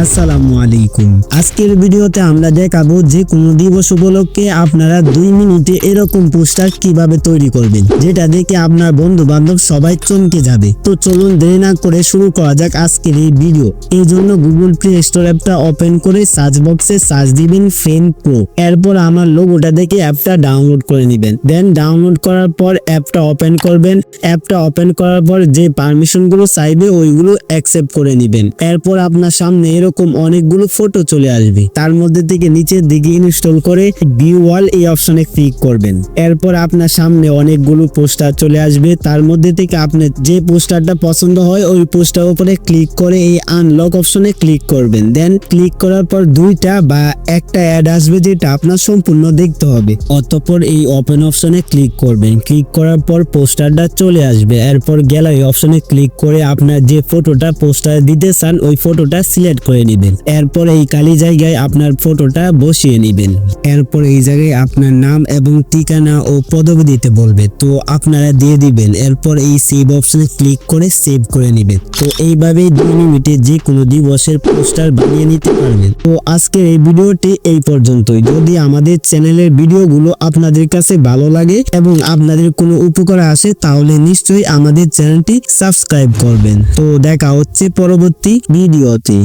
আসসালামু আলাইকুম আজকের ভিডিওতে আমরা দেখাবো যে কোনো দিবস উপলক্ষে আপনারা দুই মিনিটে এরকম পোস্টার কীভাবে তৈরি করবেন, যেটা দেখে আপনার বন্ধু বান্ধব সবাই চমকে যাবে। তো চলুন দেরি না করে শুরু করা যাক আজকের এই ভিডিও। এই জন্য গুগল প্লে স্টোর অ্যাপটা ওপেন করে সার্চ বক্সে সার্চ দিবেন ফেন প্রো এরপর আমার লোগোটা দেখে অ্যাপটা ডাউনলোড করে নেবেন। দেন ডাউনলোড করার পর অ্যাপটা ওপেন করবেন। অ্যাপটা ওপেন করার পর যে পারমিশনগুলো চাইবে, ওইগুলো অ্যাকসেপ্ট করে নেবেন। এরপর আপনার সামনে এরকম অনেকগুলো ফটো চলে আসবে। তার মধ্যে থেকে নিচের দিকে ইনস্টল করে ভিউ ওয়াল এই অপশনে ক্লিক করবেন। এরপর আপনার সামনে অনেকগুলো পোস্টার চলে আসবে। তার মধ্যে থেকে আপনার যে পোস্টারটা পছন্দ হয়, ওই পোস্টার উপরে ক্লিক করে এই আনলক অপশনে ক্লিক করবেন। দেন ক্লিক করার পর দুইটা বা একটা অ্যাড আসবে যেটা আপনার সম্পূর্ণ দেখতে হবে। অতঃপর এই ওপেন অপশনে ক্লিক করবেন। ক্লিক করার পর পোস্টারটা চলে আসবে। এরপর গ্যালারি অপশনে ক্লিক করে আপনার যে ফটোটা পোস্টার দিতে চান, ওই ফটোটা সিলেক্ট করে নেবেন। এরপর এই কালি জায়গায় আপনার ফটোটা বসিয়ে নেবেন। এরপর এই জায়গায় আপনার নাম এবং ঠিকানা ও পদবি দিতে বলবে। তো আপনারা দিয়ে দিবেন। এরপর এই সেভ অপশনে ক্লিক করে সেভ করে নেবেন। তো এইভাবেই দুই মিনিটে যে কোনো দিবসের পোস্টার বানিয়ে নিতে পারবেন। তো আজকের এই ভিডিওটি এই পর্যন্তই। যদি আমাদের চ্যানেলের ভিডিওগুলো আপনাদের কাছে ভালো লাগে এবং আপনাদের কোনো উপকার আসে, তাহলে নিশ্চয়ই আমাদের চ্যানেলটি সাবস্ক্রাইব করবেন। তো দেখা হচ্ছে পরবর্তী ভিডিওতে।